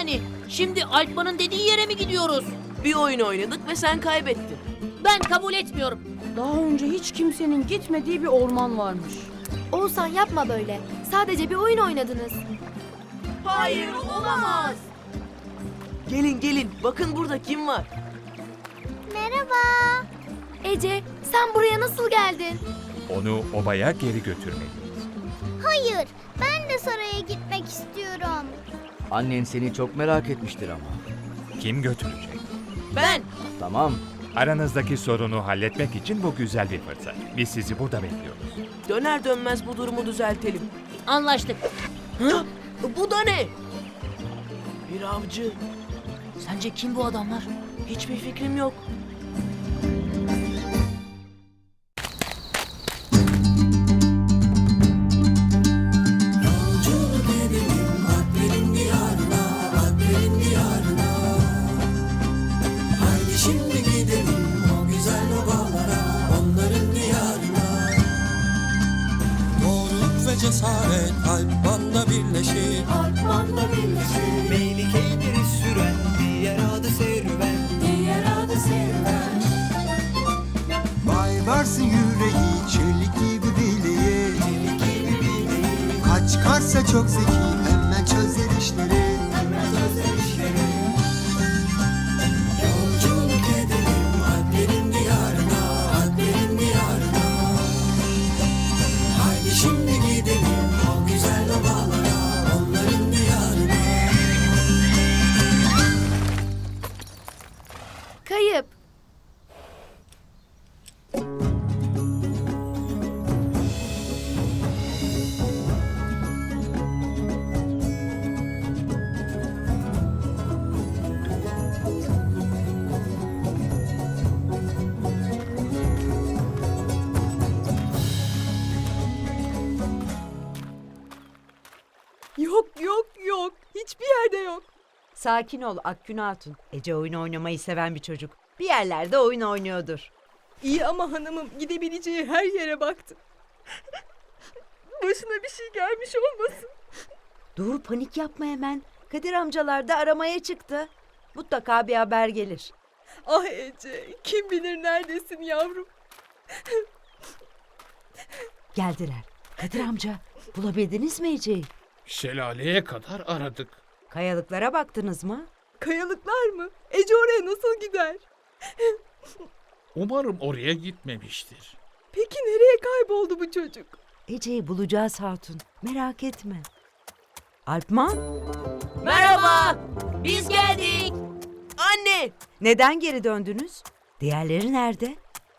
yani? Şimdi Alpman'ın dediği yere mi gidiyoruz? Bir oyun oynadık ve sen kaybettin. Ben kabul etmiyorum. Daha önce hiç kimsenin gitmediği bir orman varmış. Oğuzhan yapma böyle. Sadece bir oyun oynadınız. Hayır olamaz. Gelin gelin bakın burada kim var? Merhaba. Ece, sen buraya nasıl geldin? Onu obaya geri götürmeliyiz. Hayır, ben de saraya gitmek istiyorum. Annen seni çok merak etmiştir ama. Kim götürecek? Ben. Tamam. Aranızdaki sorunu halletmek için bu güzel bir fırsat. Biz sizi burada bekliyoruz. Döner dönmez bu durumu düzeltelim. Anlaştık. Hı? Bu da ne? Bir avcı. Sence kim bu adamlar? Hiçbir fikrim yok. Çok zeki Sakin ol Akgün Hatun. Ece oyun oynamayı seven bir çocuk. Bir yerlerde oyun oynuyordur. İyi ama hanımım gidebileceği her yere baktı. Başına bir şey gelmiş olmasın. Dur panik yapma hemen. Kadir amcalar da aramaya çıktı. Mutlaka bir haber gelir. Ah Ece kim bilir neredesin yavrum. Geldiler. Kadir amca bulabildiniz mi Ece'yi? Şelaleye kadar aradık. Kayalıklara baktınız mı? Kayalıklar mı? Ece oraya nasıl gider? Umarım oraya gitmemiştir. Peki nereye kayboldu bu çocuk? Ece'yi bulacağız Hatun. Merak etme. Alpman Merhaba. Biz geldik. Anne. neden geri döndünüz? Diğerleri nerede?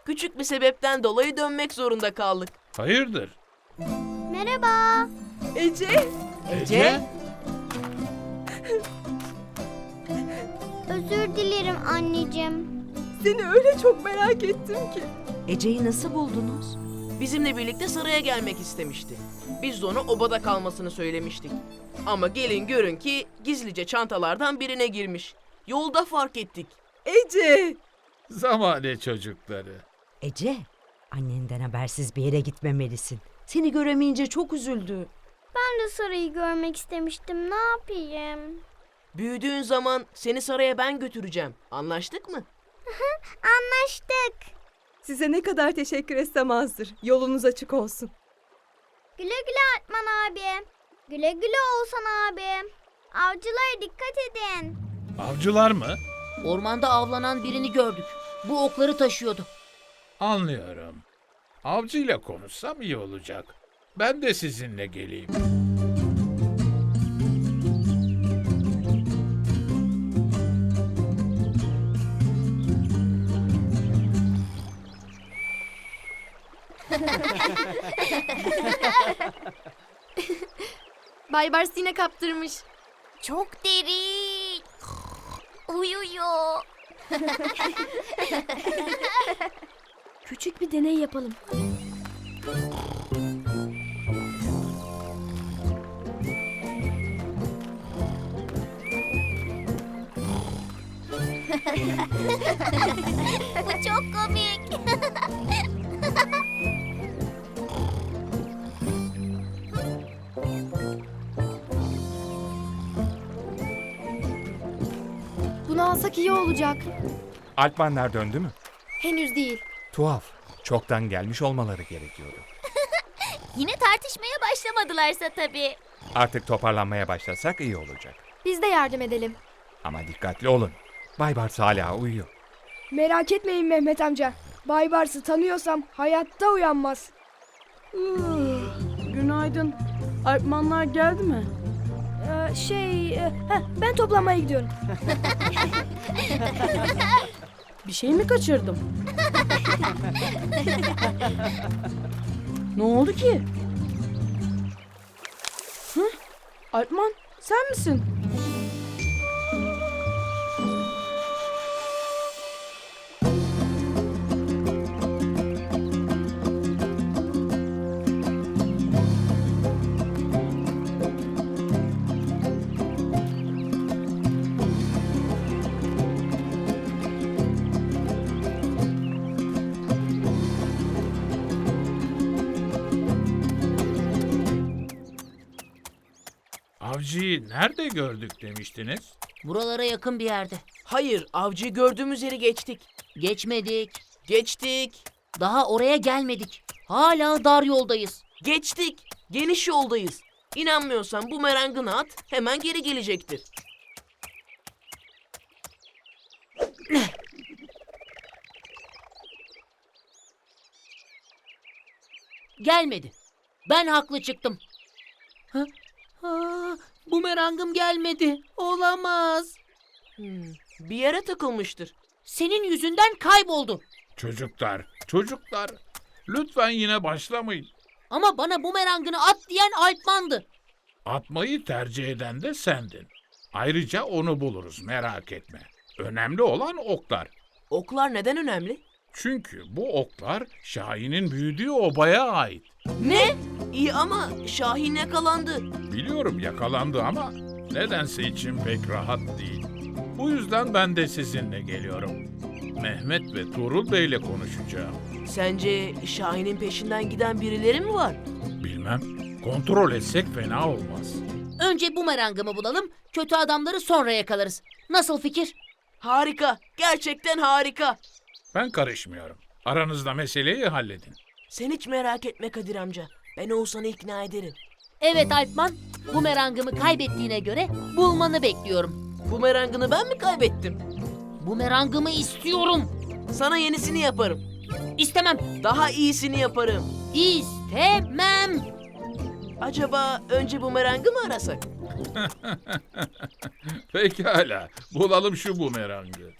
Küçük bir sebepten dolayı dönmek zorunda kaldık. Hayırdır? Merhaba. Ece Ece? Özür dilerim anneciğim. seni öyle çok merak ettim ki. Ece'yi nasıl buldunuz? Bizimle birlikte saraya gelmek istemişti. Biz de ona obada kalmasını söylemiştik. Ama gelin görün ki gizlice çantalardan birine girmiş. Yolda fark ettik. Ece Zamane çocukları. Ece, annenden habersiz bir yere gitmemelisin. Seni göremeyince çok üzüldü. Ben de sarayı görmek istemiştim. Ne yapayım? Büyüdüğün zaman seni saraya ben götüreceğim. Anlaştık mı? Anlaştık. size ne kadar teşekkür etsem azdır. Yolunuz açık olsun. Güle güle Artman abi. Güle güle Oğuzhan abi. Avcılara dikkat edin. Avcılar mı? Ormanda avlanan birini gördük. Bu okları taşıyordu. Anlıyorum. Avcıyla konuşsam iyi olacak. Ben de sizinle geleyim. Baybars yine kaptırmış. Çok derin. Uyuyor. Küçük bir deney yapalım. Bu çok komik. Alsak iyi olacak. Alpmanlar döndü mü? Henüz değil. Tuhaf. Çoktan gelmiş olmaları gerekiyordu. Yine tartışmaya başlamadılarsa tabii. Artık toparlanmaya başlasak iyi olacak. Biz de yardım edelim. Ama dikkatli olun. Baybars hala uyuyor. Merak etmeyin Mehmet amca. Bay Bars'ı tanıyorsam hayatta uyanmaz. Günaydın. Alpmanlar geldi mi? Şey, ben toplamaya gidiyorum. Bir şey mi kaçırdım? ne oldu ki? Hı? Alpman sen misin? Avcıyı nerede gördük demiştiniz? Buralara yakın bir yerde. Hayır, avcıyı gördüğümüz yeri geçtik. Geçmedik. Geçtik. Daha oraya gelmedik. Hala dar yoldayız. Geçtik. Geniş yoldayız. İnanmıyorsan bu merangını at, hemen geri gelecektir. Gelmedi. Ben haklı çıktım. Ha? Ha, bumerangım gelmedi. Olamaz. Hmm, bir yere takılmıştır. Senin yüzünden kayboldu. Çocuklar, çocuklar. Lütfen yine başlamayın. Ama bana bumerangını at diyen Alpman'dı. Atmayı tercih eden de sendin. Ayrıca onu buluruz merak etme. Önemli olan oklar. Oklar neden önemli? Çünkü bu oklar Şahin'in büyüdüğü obaya ait. Ne? İyi ama Şahin yakalandı. Biliyorum yakalandı ama nedense içim pek rahat değil. Bu yüzden ben de sizinle geliyorum. Mehmet ve Tuğrul Bey'le konuşacağım. Sence Şahin'in peşinden giden birileri mi var? Bilmem, kontrol etsek fena olmaz. Önce bumerangımı bulalım, kötü adamları sonra yakalarız. Nasıl fikir? Harika, gerçekten harika. Ben karışmıyorum. Aranızda meseleyi halledin. Sen hiç merak etme Kadir amca. Ben Oğuzhan'ı ikna ederim. Evet Alpman, bumerangımı kaybettiğine göre bulmanı bekliyorum. Bumerangını ben mi kaybettim? Bumerangımı istiyorum. Sana yenisini yaparım. İstemem. Daha iyisini yaparım. İstemem. Acaba önce bumerangı mı arasak? Pekala, bulalım şu bumerangı.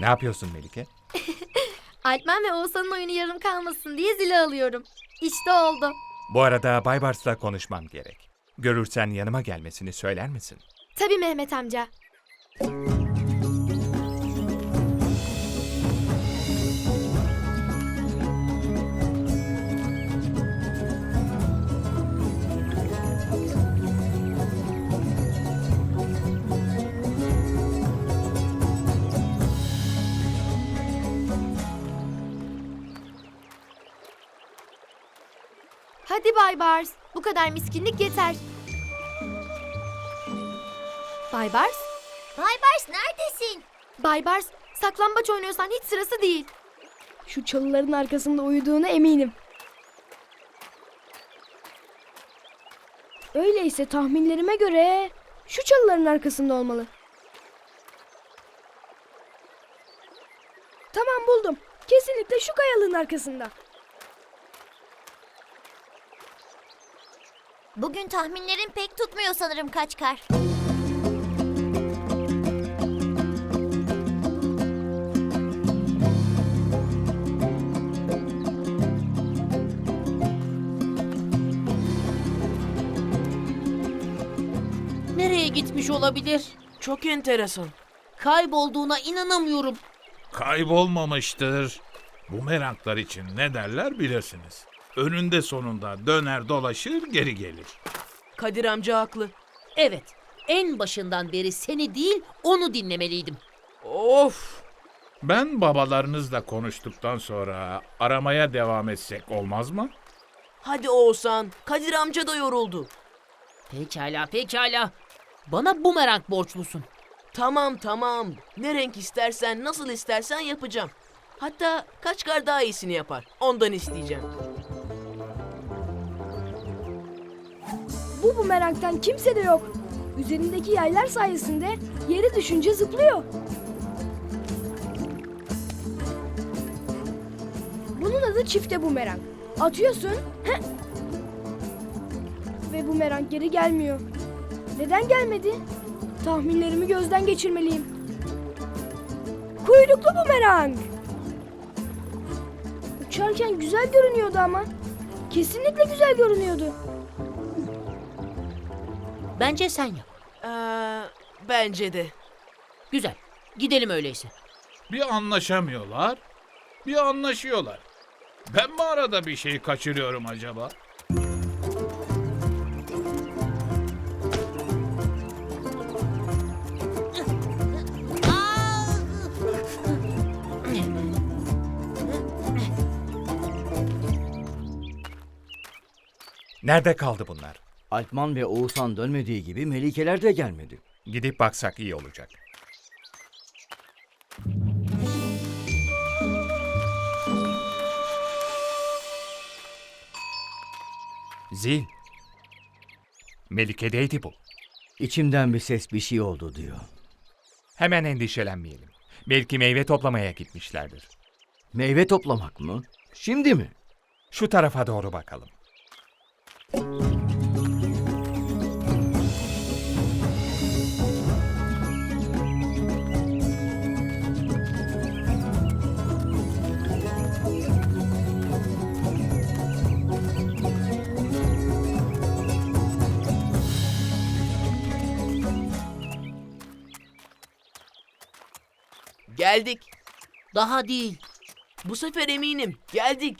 Ne yapıyorsun Melike? Alpman ve Oğuzhan'ın oyunu yarım kalmasın diye zili alıyorum. İşte oldu. Bu arada Baybars'la konuşmam gerek. Görürsen yanıma gelmesini söyler misin? Tabii Mehmet amca. Bay Bars. Bu kadar miskinlik yeter. Bay Bars? Baybars neredesin? Bay Bars, saklambaç oynuyorsan hiç sırası değil. Şu çalıların arkasında uyuduğuna eminim. Öyleyse tahminlerime göre şu çalıların arkasında olmalı. Tamam buldum. Kesinlikle şu kayalığın arkasında. Bugün tahminlerin pek tutmuyor sanırım Kaçkar. Nereye gitmiş olabilir? Çok enteresan. Kaybolduğuna inanamıyorum. Kaybolmamıştır. Bumeranglar için ne derler bilirsiniz. Önünde sonunda döner dolaşır geri gelir. Kadir amca haklı. Evet, en başından beri seni değil onu dinlemeliydim. Of! Ben babalarınızla konuştuktan sonra aramaya devam etsek olmaz mı? Hadi Oğuzhan, Kadir amca da yoruldu. Pekala pekala. Bana bumerang borçlusun. Tamam tamam. Ne renk istersen, nasıl istersen yapacağım. Hatta kaç kar daha iyisini yapar. Ondan isteyeceğim. Bu bumerangtan kimse de yok. Üzerindeki yaylar sayesinde yere düşünce zıplıyor. Bunun adı çifte bumerang. Atıyorsun, heh. ve bumerang geri gelmiyor. Neden gelmedi? Tahminlerimi gözden geçirmeliyim. Kuyruklu bumerang. Uçarken güzel görünüyordu ama. Kesinlikle güzel görünüyordu. Bence sen yap. Ee, bence de. Güzel. Gidelim öyleyse. Bir anlaşamıyorlar, bir anlaşıyorlar. Ben mi arada bir şey kaçırıyorum acaba? Nerede kaldı bunlar? Alpman ve Oğuzhan dönmediği gibi Melikeler de gelmedi. Gidip baksak iyi olacak. Zil. Melike'deydi bu. İçimden bir ses bir şey oldu diyor. Hemen endişelenmeyelim. Belki meyve toplamaya gitmişlerdir. Meyve toplamak mı? Şimdi mi? Şu tarafa doğru bakalım. Geldik. Daha değil. Bu sefer eminim. Geldik.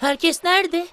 Herkes nerede?